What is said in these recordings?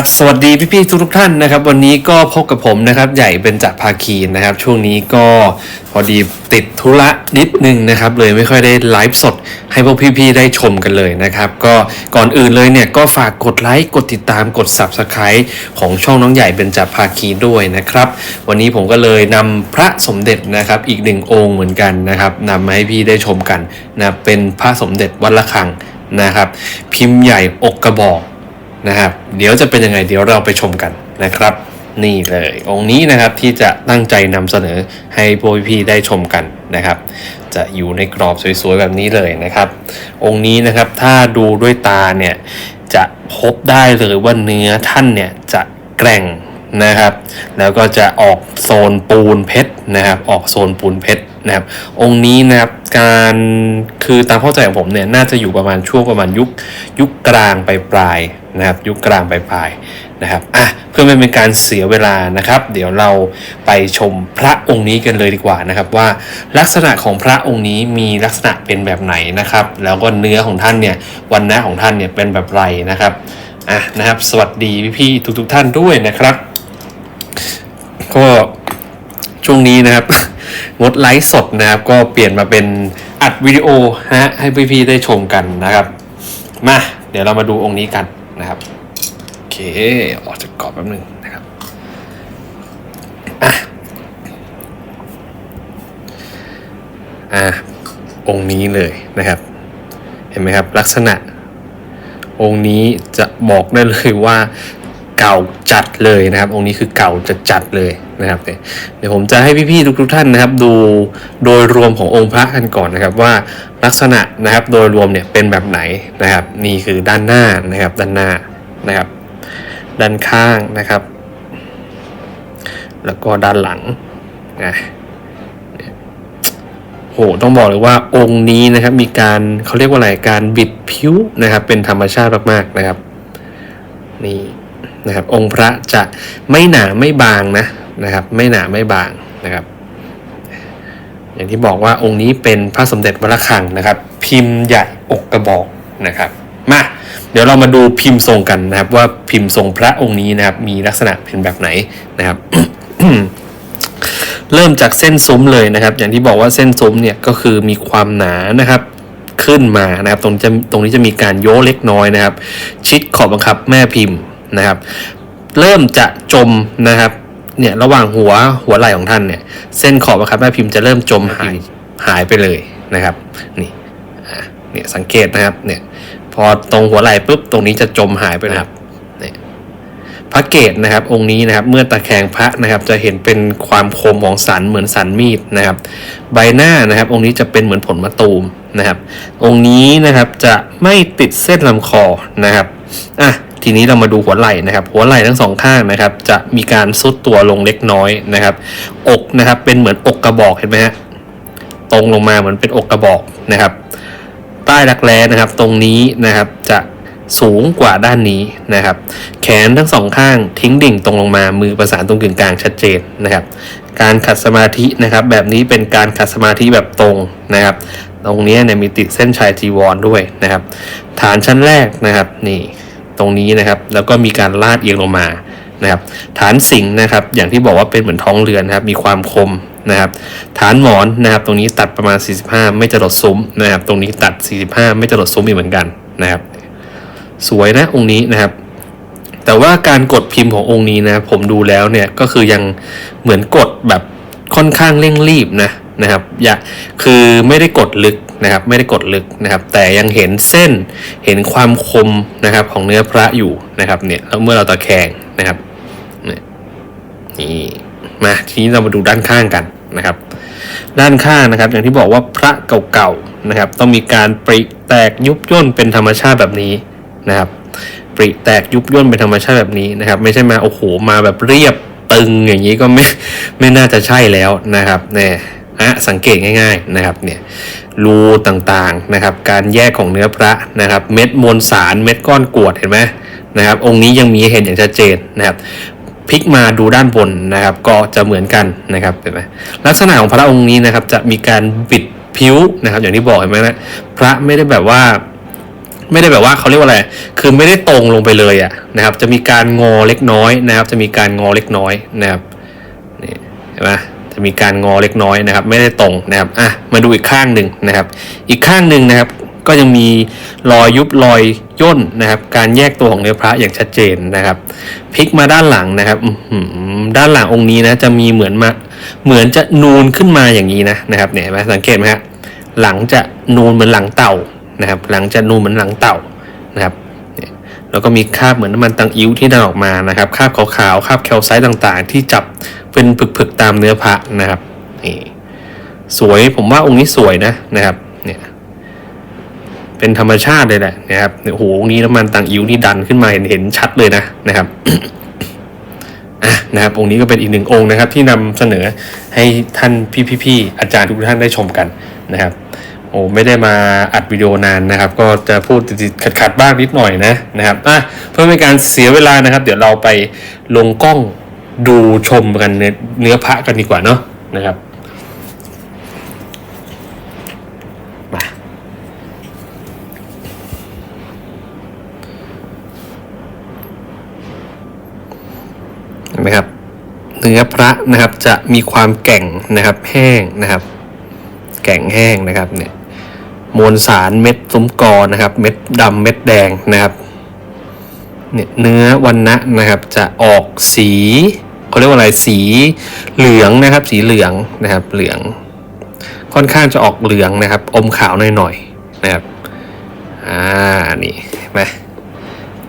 กราบสวัสดีพี่ๆทุกๆท่านนะครับ วันนี้ก็พบกับผมนะครับ ใหญ่เป็นจากภาคีนะครับ ช่วงนี้ก็พอดีติดธุระนิดนึงนะครับ เลยไม่ค่อยได้ไลฟ์สด ให้พวกพี่ๆได้ชมกันเลยนะครับ ก็ก่อนอื่นเลยเนี่ยก็ฝากกดไลค์กดติดตามกด Subscribe ของช่องน้องใหญ่เป็นจากภาคีด้วยนะครับ วันนี้ผมก็เลยนำพระสมเด็จนะครับ อีกหนึ่งองค์เหมือนกันนะครับนำมาให้พี่ได้ชมกันนะเป็นพระสมเด็จวัดละคังนะครับ พิมพ์ใหญ่อกกระบอก นะครับ เดี๋ยวจะเป็นยังไงเดี๋ยวเราไปชมกันนะครับ นี่เลยองค์นี้นะครับที่จะตั้งใจนำเสนอให้พวกพี่ๆได้ชมกันนะครับ จะอยู่ในกรอบสวยๆแบบนี้เลยนะครับ องค์นี้นะครับถ้าดูด้วยตาเนี่ยจะพบได้เลยว่าเนื้อท่านเนี่ยจะแกร่งนะครับ แล้วก็จะออกโซนปูนเพชรนะครับ ออกโซนปูนเพชร นะครับองค์นี้นะครับการคือตามเข้าใจของผมเนี่ยน่าจะอยู่ประมาณช่วงประมาณยุคยุคกลางไปปลายนะครับยุคกลางไปปลายนะครับอะเพื่อไม่เป็นการเสียเวลานะครับ เดี๋ยวเราไปชมพระองค์นี้กันเลยดีกว่านะครับ ว่าลักษณะของพระองค์นี้มีลักษณะเป็นแบบไหนนะครับ แล้วก็เนื้อของท่านเนี่ยวันนะของท่านเนี่ยเป็นแบบไรนะครับอะนะครับ สวัสดีพี่ๆทุกๆท่านด้วยนะครับ ก็ช่วงนี้นะครับ งดไลฟ์สดนะครับ ก็เปลี่ยนมาเป็นอัดวิดีโอฮะให้พี่ๆได้ชมกันนะครับ มา เดี๋ยวเรามาดูองค์นี้กันนะครับโอเคออกจากกรอบแป๊บนึงนะครับอะอะองค์นี้เลยนะครับ เห็นไหมครับลักษณะองค์นี้จะบอกได้เลยว่า เก่าจัดเลยนะครับ องค์นี้คือเก่าจะจัดเลยนะครับเนี่ยเดี๋ยวผมจะให้พี่ๆทุกๆท่านนะครับ ดูโดยรวมขององค์พระกันก่อนนะครับ ว่าลักษณะนะครับโดยรวมเนี่ยเป็นแบบไหนนะครับ นี่คือด้านหน้านะครับ ด้านหน้านะครับ ด้านข้างนะครับ แล้วก็ด้านหลังนะโหต้องบอกเลยว่าองค์นี้นะครับ มีการเขาเรียกว่าอะไรการบิดผิวนะครับ เป็นธรรมชาติมากๆนะครับ นี่ นะครับ องค์พระจะไม่หนาไม่บางนะนะครับ ไม่หนาไม่บางนะครับ อย่างที่บอกว่าองค์นี้เป็นพระสมเด็จวระฆังนะครับ พิมพ์ใหญ่อกกระบอกนะครับมาเดี๋ยวเรามาดูพิมพ์ทรงกันนะครับ ว่าพิมพ์ทรงพระองค์นี้นะครับ มีลักษณะเป็นแบบไหนนะครับ เริ่มจากเส้นซุ้มเลยนะครับ อย่างที่บอกว่าเส้นซุ้มเนี่ยก็คือมีความหนานะครับขึ้นมานะครับ ตรงจะตรงนี้จะมีการโยเล็กน้อยนะครับ ชิดขอบบังคับแม่พิมพ์ นะครับ เริ่มจะจมนะครับเนี่ยระหว่างหัวหัวไหล่ของท่านเนี่ยเส้นขอบบังคับแม่พิมพ์จะเริ่มจมหายหายไปเลยนะครับนี่อะเนี่ยสังเกตนะครับเนี่ยพอตรงหัวไหล่ปุ๊บตรงนี้จะจมหายไปนะครับเนี่ยพระเกตนะครับองค์นี้นะครับเมื่อตะแคงพระนะครับจะเห็นเป็นความคมของสันเหมือนสันมีดนะครับ ใบหน้านะครับ องค์นี้จะเป็นเหมือนผลมะตูมนะครับ องค์นี้นะครับจะไม่ติดเส้นลำคอนะครับอะ ทีนี้เรามาดูหัวไหล่นะครับ หัวไหล่ทั้งสองข้างนะครับ จะมีการซุดตัวลงเล็กน้อยนะครับ อกนะครับเป็นเหมือนอกกระบอกเห็นไหมฮะตรงลงมาเหมือนเป็นอกกระบอกนะครับ ใต้รักแร้นะครับ ตรงนี้นะครับจะสูงกว่าด้านนี้นะครับ แขนทั้งสองข้างทิ้งดิ่งตรงลงมามือประสานตรงกึ่งกลางชัดเจนนะครับ การขัดสมาธินะครับ แบบนี้เป็นการขัดสมาธิแบบตรงนะครับ ตรงนี้เนี่ยมีติดเส้นชายจีวรด้วยนะครับ ฐานชั้นแรกนะครับนี่ ตรงนี้นะครับ แล้วก็มีการลาดเอียงลงมานะครับฐานสิงนะครับ อย่างที่บอกว่าเป็นเหมือนท้องเรือนนะครับ มีความคมนะครับ ฐานหมอนนะครับ ตรงนี้ตัดประมาณ 45 ไม่จะหลดซุ้มนะครับ ตรงนี้ตัด 45 ไม่จะหลดซุ้มอีกเหมือนกันนะครับ สวยนะองค์นี้นะครับ แต่ว่าการกดพิมพ์ขององค์นี้นะ ผมดูแล้วเนี่ยก็คือยังเหมือนกดแบบค่อนข้างเร่งรีบนะ นะครับอย่าคือไม่ได้กดลึกนะครับ ไม่ได้กดลึกนะครับ แต่ยังเห็นเส้นเห็นความคมนะครับของเนื้อพระอยู่นะครับเนี่ยแล้วเมื่อเราตะแคงนะครับเนี่ยนี่มาทีนี้เรามาดูด้านข้างกันนะครับ ด้านข้างนะครับ อย่างที่บอกว่าพระเก่าๆนะครับ ต้องมีการปริแตกยุบย่นเป็นธรรมชาติแบบนี้นะครับ ปริแตกยุบย่นเป็นธรรมชาติแบบนี้นะครับ ไม่ใช่มาโอ้โหมาแบบเรียบตึงอย่างนี้ก็ไม่ไม่น่าจะใช่แล้วนะครับเนี่ยะสังเกตง่ายๆนะครับเนี่ยรูต่างๆนะครับ การแยกของเนื้อพระนะครับ เม็ดมวลสารเม็ดก้อนกวดเห็นไหมนะครับ องค์นี้ยังมีเห็นอย่างชัดเจนนะครับพลิกมาดูด้านบนนะครับ ก็จะเหมือนกันนะครับเห็นไหมลักษณะของพระองค์นี้นะครับ จะมีการบิดผิวนะครับอย่างที่บอกเห็นไหมนะพระไม่ได้แบบว่า ไม่ได้แบบว่าเขาเรียกว่าอะไร คือไม่ได้ตรงลงไปเลยอะนะครับ จะมีการงอเล็กน้อยนะครับ จะมีการงอเล็กน้อยนะครับนี่เห็นไหม จะมีการงอเล็กน้อยนะครับ ไม่ได้ตรงนะครับอะมาดูอีกข้างหนึ่งนะครับ อีกข้างหนึ่งนะครับ ก็ยังมีรอยยุบรอยย่นนะครับ การแยกตัวของเนื้อพระอย่างชัดเจนนะครับพลิกมาด้านหลังนะครับด้านหลังองค์นี้นะจะมีเหมือนมาเหมือนจะนูนขึ้นมาอย่างนี้นะนะครับเนี่ยเห็นไหมสังเกตไหมฮะหลังจะนูนเหมือนหลังเต่านะครับ หลังจะนูนเหมือนหลังเต่า แล้วก็มีคราบเหมือนน้ำมันตังอิ้วที่ดันออกมานะครับคราบขาวๆคราบแคลไซต์ต่างๆ ที่จับเป็นผึกๆตามเนื้อพระนะครับนี่สวยผมว่าองค์นี้สวยนะนะครับเนี่ยเป็นธรรมชาติเลยแหละนะครับโอ้โหองค์นี้น้ำมันต่างอิ้วนี่ดันขึ้นมาเห็นเห็นชัดเลยนะนะครับอะนะครับองค์นี้ก็เป็นอีกหนึ่งองค์นะครับ ที่นำเสนอให้ท่านพี่ๆอาจารย์ทุกท่านได้ชมกันนะครับ โอ้ไม่ได้มาอัดวิดีโอนานนะครับ ก็จะพูดติดๆขัดๆบ้างนิดหน่อยนะนะครับอะเพื่อไม่ให้การเสียเวลานะครับ เดี๋ยวเราไปลงกล้องดูชมกันเนื้อเนื้อพระกันดีกว่าเนาะนะครับมาเห็นไหมครับ เนื้อพระนะครับจะมีความแก่งนะครับแห้งนะครับ แก่งแห้งนะครับเนี่ย มวลสารเม็ดซุ้มกอนะครับ เม็ดดำเม็ดแดงนะครับเนี่ยเนื้อวันนะนะครับจะออกสีเขาเรียกว่าอะไรสีเหลืองนะครับ สีเหลืองนะครับ เหลือง ค่อนข้างจะออกเหลืองนะครับ อมขาวหน่อยๆนะครับอ่านี่นไหม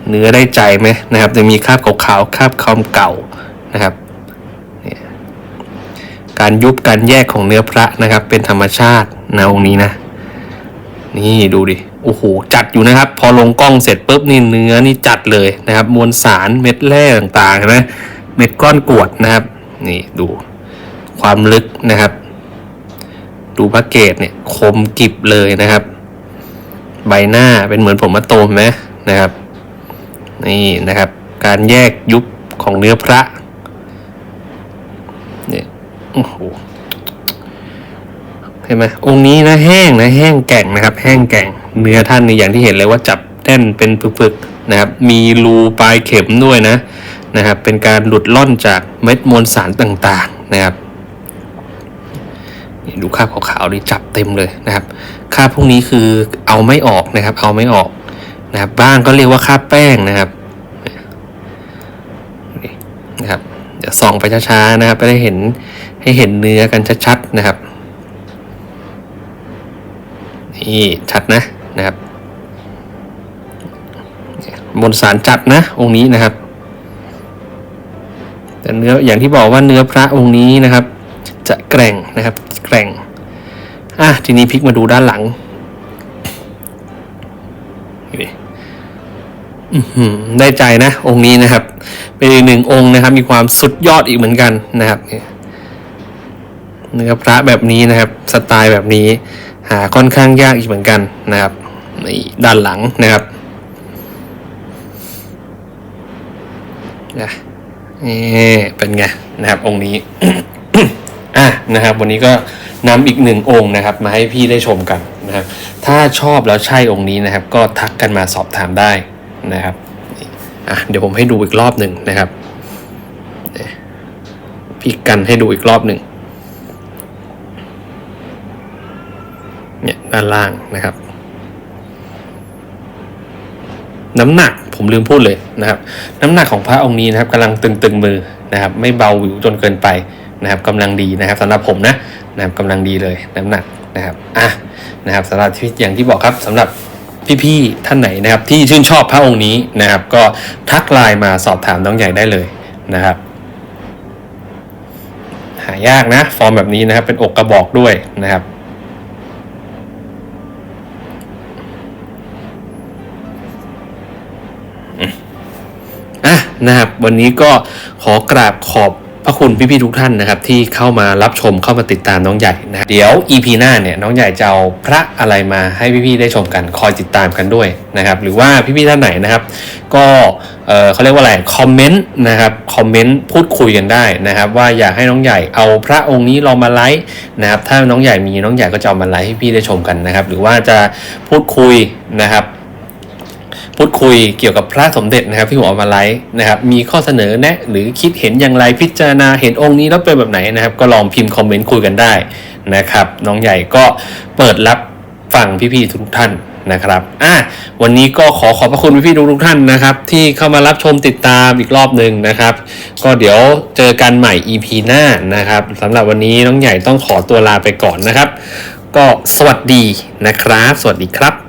เนื้อได้ใจไหมนะครับ จะมีคราบขาวๆคราบคอมเก่านะครับการยุบการแยกของเนื้อพระนะครับ เป็นธรรมชาตินะองค์นี้นะ นี่ดูดิ โอ้โห จัดอยู่นะครับ พอลงกล้องเสร็จปุ๊บนี่เนื้อนี่จัดเลยนะครับ มวลสารเม็ดแร่ต่างๆนไหมเม็ดก้อนกรวดนะครับ นี่ดูความลึกนะครับ ดูพระเกตเนี่ยคมกริบเลยนะครับ ใบหน้าเป็นเหมือนผมมาโตมไหมนะครับ นี่นะครับ การแยกยุบของเนื้อพระเนี่ยโอ้โห ห็นไหมองค์นี้นะแห้งนะแห้งแก่งนะครับ แห้งแก่งเนื้อท่านนี่อย่างที่เห็นเลยว่าจับแน่นเป็นปึกๆนะครับ มีรูปลายเข็มด้วยนะนะครับ เป็นการหลุดล่อนจากเม็ดมวลสารต่างๆนะครับนี่ดูคราบขาวๆนี่จับเต็มเลยนะครับคราบพวกนี้คือเอาไม่ออกนะครับ เอาไม่ออกนะครับบ้างก็เรียกว่าคราบแป้งนะครับนี่นะครับเดี๋ยวส่องไปช้าๆนะครับไปได้เห็นให้เห็นเนื้อกันชัดๆนะครับ นี่ชัดนะนะครับมวลสารจัดนะองค์นี้นะครับ แต่เนื้ออย่างที่บอกว่าเนื้อพระองค์นี้นะครับ จะแกร่งนะครับ แกร่งอะทีนี้พลิกมาดูด้านหลังได้ใจนะองค์นี้นะครับ เป็นอีกหนึ่งองค์นะครับ มีความสุดยอดอีกเหมือนกันนะครับเนื้อพระแบบนี้นะครับ สไตล์แบบนี้ หาค่อนข้างยากอีกเหมือนกันนะครับในด้านหลังนะครับนะนี่เป็นไงนะครับองค์นี้อะนะครับ วันนี้ก็นำอีกหนึ่งองค์นะครับ มาให้พี่ได้ชมกันนะครับ ถ้าชอบแล้วใช่องค์นี้นะครับ ก็ทักกันมาสอบถามได้นะครับอะเดี๋ยวผมให้ดูอีกรอบหนึ่งนะครับพี่กันให้ดูอีกรอบหนึ่ง เนี่ยด้านล่างนะครับ น้ำหนักผมลืมพูดเลยนะครับ น้ำหนักของพระองค์นี้นะครับกำลังตึงๆมือนะครับ ไม่เบาหวิวจนเกินไปนะครับกำลังดีนะครับสำหรับผมนะนะครับกำลังดีเลยน้ำหนักนะครับอะนะครับสำหรับที่อย่างที่บอกครับสำหรับพี่ๆท่านไหนนะครับที่ชื่นชอบพระองค์นี้นะครับ ก็ทักไลน์มาสอบถามน้องใหญ่ได้เลยนะครับ หายากนะ ฟอร์มแบบนี้นะครับ เป็นอกกระบอกด้วยนะครับ นะครับ วันนี้ก็ขอกราบขอบพระคุณพี่ๆทุกท่านนะครับ ที่เข้ามารับชมเข้ามาติดตามน้องใหญ่นะเดี๋ยว EP หน้าเนี่ยน้องใหญ่จะเอาพระอะไรมาให้พี่ๆได้ชมกันคอยติดตามกันด้วยนะครับ หรือว่าพี่ๆท่านไหนนะครับ ก็เออเขาเรียกว่าอะไรคอมเมนต์นะครับคอมเมนต์พูดคุยกันได้นะครับ ว่าอยากให้น้องใหญ่เอาพระองค์นี้ลองมาไลฟ์นะครับ ถ้าน้องใหญ่มีน้องใหญ่ก็จะเอามาไลฟ์ให้พี่ได้ชมกันนะครับ หรือว่าจะพูดคุยนะครับ พูดคุยเกี่ยวกับพระสมเด็จนะครับที่ผมเอามาไลฟ์นะครับ มีข้อเสนอแนะ หรือคิดเห็นอย่างไรพิจารณาเห็นองค์นี้แล้วเป็นแบบไหนนะครับ ก็ลองพิมพ์คอมเมนต์คุยกันได้นะครับ น้องใหญ่ก็เปิดรับฟังพี่ๆทุกท่านนะครับอะวันนี้ก็ขอขอบพระคุณพี่ๆทุกท่านนะครับ ที่เข้ามารับชมติดตามอีกรอบหนึ่งนะครับ ก็เดี๋ยวเจอกันใหม่ EP หน้านะครับสำหรับวันนี้น้องใหญ่ต้องขอตัวลาไปก่อนนะครับ ก็สวัสดีนะครับ สวัสดีครับ